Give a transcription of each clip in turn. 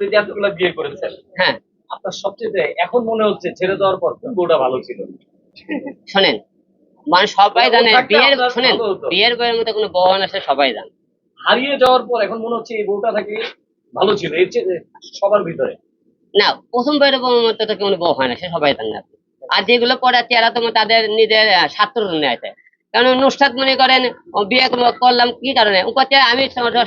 যদি এতগুলো বিয়ে করেছেন। হ্যাঁ। আপনার সবচেয়ে এখন মনে হচ্ছে ছেড়ে দেওয়ার পর বউটা ভালো ছিল? শোনেন মানে সবাই জানে বিয়ের শোনেন বিয়ের বইয়ের মধ্যে কোনো বহন আছে সবাই জানে। হারিয়ে যাওয়ার পর এখন মনে হচ্ছে এই বউটা থাকি ভালো ছিল এর চেয়ে সবার ভিতরে। না প্রথম বইয়ের মধ্যে তো কোনো বউ হয় না সে সবাই জানে আপনি। আর যেগুলো পরে চেহারা তো তাদের নিজের স্বার্থ জন্য আছে। কারণ নুসরাত মনে করেন বিয়ে করলাম কি কারণে? ও আমি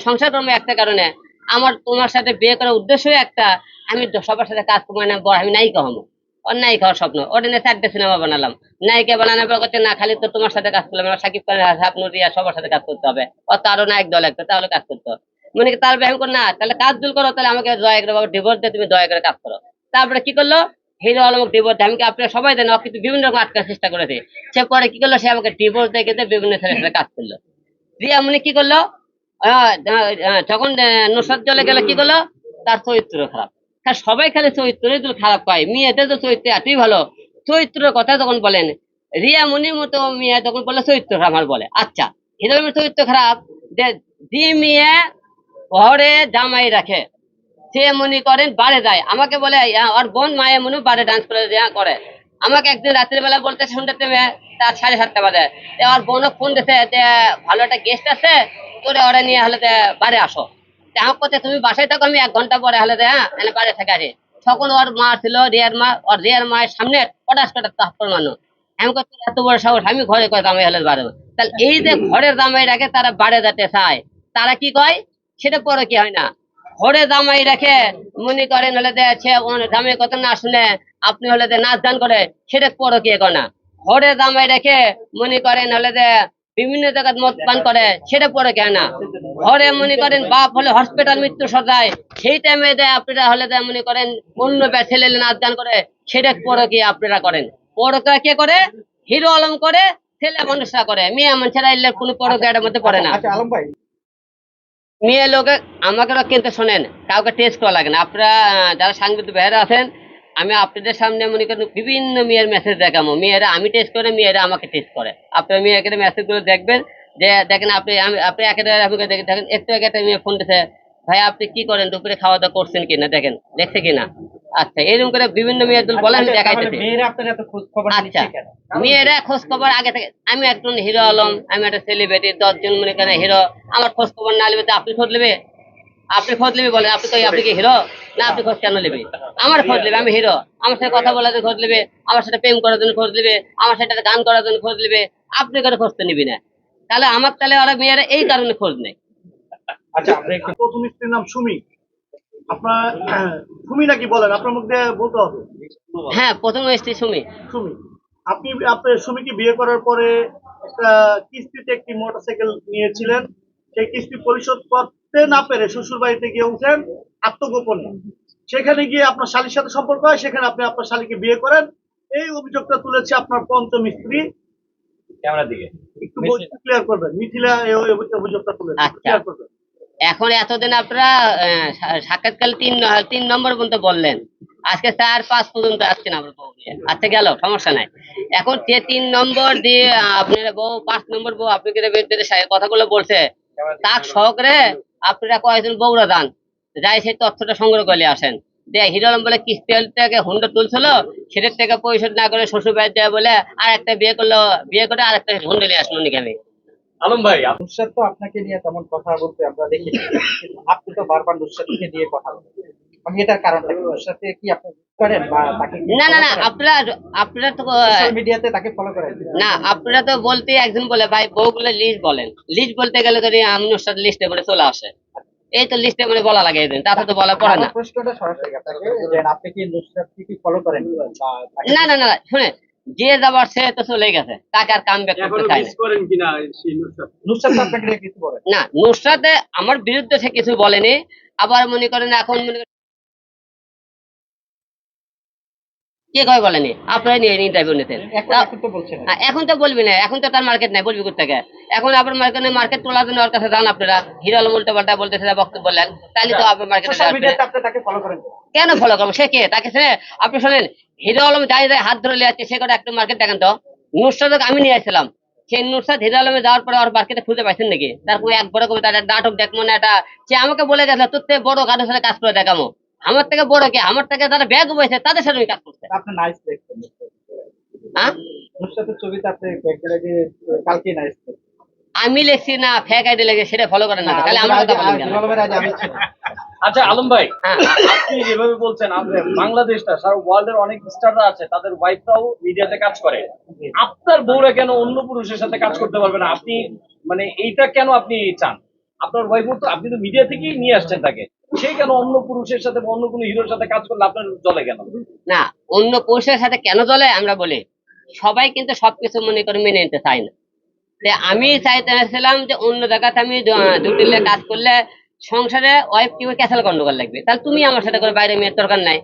সংসার করব একটা কারণে আমার তোমার সাথে বিয়ে করার উদ্দেশ্যই একটা, আমি সবার সাথে কাজ করব না বড়, আমি নায়িকা হব। ওর নায়িকা হওয়ার স্বপ্ন। ওটা নিয়ে চারটে সিনেমা বানালাম। নায়িকা বানানোর পর করছে, না, খালি তো তোমার সাথে কাজ করলাম। আমার সাকিব খানের স্বপ্ন রিয়া, সবার সাথে কাজ করতে হবে। ও তারও নায়ক দল একটা, তাহলে কাজ করতে হবে। মানে কি তার ব্যায়াম না, তাহলে কাজ দুল করো, তাহলে আমাকে দয়া করে বাবা ডিভোর্স দিয়ে তুমি দয়া করে কাজ করো। তারপরে কি করল? হিরো আলমক ডিভোর্স আমি কি আপনারা সবাই দেন কিন্তু বিভিন্ন রকম আটকার চেষ্টা করেছে। সে পরে কি করল? সে আমাকে ডিভোর্স দিয়ে গেছে বিভিন্ন ছেলের সাথে কাজ করল। রিয়া মনে কি করল? আহ, নুসরাত চলে গেল কি করল? তার চরিত্র খারাপ। হ্যাঁ সবাই খালি চরিত্রই তো খারাপ পায়। মেয়েদের তো চরিত্র এতই ভালো। চরিত্রের কথা যখন বলেন রিয়া মনির মতো মেয়ে তখন বলে চরিত্র খারাপ বলে। আচ্ছা হিরোইনের চরিত্র খারাপ। যে যে মেয়ে ঘরে জামাই রাখে সে মনে করেন বারে যায়। আমাকে বলে ওর বোন মায়ে মনে বারে ডান্স করে করে। আমাকে একদিন রাত্রির বেলা বলতে শুনতে তার সাড়ে সাতটা বাজে। তে ওর বোনও ফোন দিছে যে, ভালো একটা গেস্ট আছে, তোরে ওরা নিয়ে হলে বাড়ি আসো। আমার কথা তুমি বাসায় থাকো, আমি এক ঘণ্টা পরে হলে হ্যাঁ এনে বাড়ি থাকে আরে তখন ওর মা ছিল, রিয়ার মা, ওর রিয়ার মায়ের সামনে পটাশ কটা তাপ্পর মানুষ আমি করছি এত বড় সাহস, আমি ঘরে করে দামাই হলে বাড়ে? তাহলে এই যে ঘরের দামাই রাখে তারা বাড়ে যেতে চায়, তারা কি কয়? সেটা পরে কি হয় না? ঘরে জামাই রেখে মনে করেন হলে যে, সে জামাই কথা না শুনে আপনি হলে যে নাচ গান করে, সেটা পরে কি করে না? ঘরে জামাই রেখে মনে করেন হলে যে বিভিন্ন জায়গায় মদ পান করে সেটা পরে কে না। ঘরে মনে করেন বাপ হলে হসপিটাল মৃত্যু সজায় সেই টাইমে যে আপনারা হলে যে মনে করেন অন্য ছেলে নাচ গান করে সেটা পরে কি আপনারা করেন? পরকা কে করে? হিরো আলম করে ছেলে মানুষরা করে। মেয়ে মানুষেরা এলে কোনো পরকা এটার মধ্যে পড়ে না। আচ্ছা মেয়ে লোকে আমাকে কিন্তু শোনেন কাউকে টেস্ট করা লাগে না। আপনারা যারা সাংবাদিক ভাইয়েরা আছেন আমি আপনাদের সামনে মনে করেন বিভিন্ন মেয়ের মেসেজ দেখাবো। মেয়েরা আমি টেস্ট করে মেয়েরা আমাকে টেস্ট করে। আপনার মেয়েকে মেসেজগুলো দেখবেন যে দেখেন আপনি আমি আপনি একেবারে আমাকে দেখেন দেখেন একটু আগে একটা মেয়ে ফোন দিতে ভাই আপনি কি করেন? দুপুরে খাওয়া দাওয়া করছেন কিনা? দেখেন দেখছে কিনা? আচ্ছা এরকম করে বিভিন্ন মেয়েদের বলে আমি আচ্ছা, দেখাইতেছি। আচ্ছা মেয়েরা খোঁজ খবর আগে থেকে আমি একজন হিরো আলম আমি একটা সেলিব্রিটি দশজন মনে করেন হিরো আমার খোঁজ খবর না নেবে তো আপনি খোঁজ নেবে? আপনি খোঁজ নেবে বলেন আপনি তো আপনি কি হিরো না আপনি খোঁজ কেন নেবে আমার খোঁজ নেবে আমি হিরো। আমার সাথে কথা বলার জন্য খোঁজ নেবে আমার সাথে প্রেম করার জন্য খোঁজ নেবে আমার সাথে গান করার জন্য খোঁজ নেবে আপনি করে খোঁজ তো নিবি না? তাহলে আমার তাহলে ওরা মেয়েরা এই কারণে খোঁজ নেয়। আচ্ছা প্রথম স্ত্রীর নাম সুমি। আপনার সুমি নাকি বলেন? আপনার মুখ দিয়ে বলতে হবে। হ্যাঁ প্রথম স্ত্রী সুমি। সুমি। আপনি আপনার সুমিকে বিয়ে করার পরে একটা কিস্তিতে একটি মোটরসাইকেল নিয়েছিলেন। সেই কিস্তি পরিশোধ করতে না পেরে শ্বশুর বাড়িতে গিয়ে উঠেন আত্মগোপনে। সেখানে গিয়ে আপনার শালীর সাথে সম্পর্ক হয় সেখানে আপনি আপনার শালীকে বিয়ে করেন। এই অভিযোগটা তুলেছে আপনার পঞ্চম স্ত্রী ক্যামেরার দিকে। একটু ক্লিয়ার করবেন। মিথিলা এই অভিযোগটা তুলেছে। আচ্ছা। ক্লিয়ার করবেন। এখন এতদিন আপনারা সাক্ষাৎকাল তিন ন- তিন নম্বর পর্যন্ত বললেন। আজকে চার পাঁচ পর্যন্ত আসছেন আপনার বউ নিয়ে। আচ্ছা গেল সমস্যা নাই। এখন যে তিন নম্বর দিয়ে আপনার বউ পাঁচ নম্বর বউ যে সা- কথাগুলো বলছে তার সহকারে আপনারা কয়েকজন বৌরা যান যাই সেই তথ্যটা সংগ্রহ করে আসেন। যে হিরো আলম বলে কিস্তি থেকে হুন্ডা তুলছিল সেটার থেকে পরিশোধ না করে শ্বশুর বাড়ি দেওয়া বলে আর একটা বিয়ে করল বিয়ে করে আর একটা হুন্ডা নিয়ে আসলো নাকি আমি? আলম ভাই নুসরাত তো আপনাকে নিয়ে তেমন কথা বলতে আমরা দেখি আপনি তো বারবার নুসরাতকে নিয়ে কথা বলেন। মানে এটার কারণটা কি? কি আপনি করেন না না না আপনারা আপনারা তো সোশ্যাল মিডিয়াতে তাকে ফলো করেন? না আপনারা তো বলতে একজন বলে ভাই বউগুলো লিস্ট বলেন। লিস্ট বলতে গেলে যদি আমি সাথে লিস্টে করে চলে আসে। এই তো লিস্টে মানে বলা লাগে এদিন তাতে তো বলা পড়ে না। প্রশ্নটা সরাসরি আপনাকে যে আপনি কি নুসরাতকে কি ফলো করেন? না না না না, শুনে যে যাবার সে তো চলে গেছে তাকে আর কাম ব্যাক করতে বলেন না। নুসরাতে? আমার বিরুদ্ধে সে কিছু বলেনি আবার মনে করেন এখন মনে করেন কে কয় বলেনি আপনারা নিয়ে ইন্টারভিউ নিতেন। এখন তো হ্যাঁ, এখন তো বলবি না এখন তো তার মার্কেট নাই বলবি কোথেকে এখন আপনার মার্কেটে মার্কেট তোলার জন্য ওর কাছে যান আপনারা। হিরো আলম উল্টা পাল্টা বলতেছে যা বক্তব্য বললেন তাহলে তো আপনার মার্কেটে কেন ফলো করব? সে কে? তাকে সে আপনি শোনেন হিরো আলম যাই যাই হাত ধরে লিয়ে সে করে একটা মার্কেট দেখেন তো। নুসরাত আমি নিয়ে আসছিলাম। সেই নুসরাত হিরো আলমে যাওয়ার পরে ওর মার্কেটে খুঁজে পাইছেন নাকি? তার কোনো এক বড় কবে একটা নাটক দেখব না একটা সে আমাকে বলে গেছে তোর বড় কারোর সাথে কাজ করে দেখামো আমার থেকে বড় কে? আমার থেকে যারা ব্যাগ বয়েছে তাদের সাথে আমি কাজ করতে। আপনি নাইস দেখছেন হ্যাঁ ছবিতে আপনি কয়েকদিন আগে কালকে নাইস আমি লেখছি না ফেক আইডি লেগে সেটা ফলো করেন না তাহলে আমার কথা বলেন আচ্ছা আলম ভাই হ্যাঁ। আপনি যেভাবে বলছেন আমরা বাংলাদেশটা সারা ওয়ার্ল্ডের অনেক স্টাররা আছে তাদের ওয়াইফরাও মিডিয়াতে কাজ করে। আপনার বউরা কেন অন্য পুরুষের সাথে কাজ করতে পারবে না? আপনি মানে এইটা কেন আপনি চান? আপনার ওয়াইফ তো আপনি তো মিডিয়া থেকেই নিয়ে আসছেন তাকে। সেই কেন অন্য পুরুষের সাথে অন্য কোনো হিরোর সাথে কাজ করলে আপনার জলে কেন? না, অন্য পুরুষের সাথে কেন চলে আমরা বলি, সবাই কিন্তু সবকিছু মনে করে মেনে নিতে চায় না। আমি চাইতেছিলাম যে অন্য জায়গাতে আমি দুটি কাজ করলে সংসারে ওয়াইফ কি ক্যাসেল গন্ডগোল লাগবে। তাহলে তুমি আমার সাথে করে বাইরে মেয়ের দরকার নাই।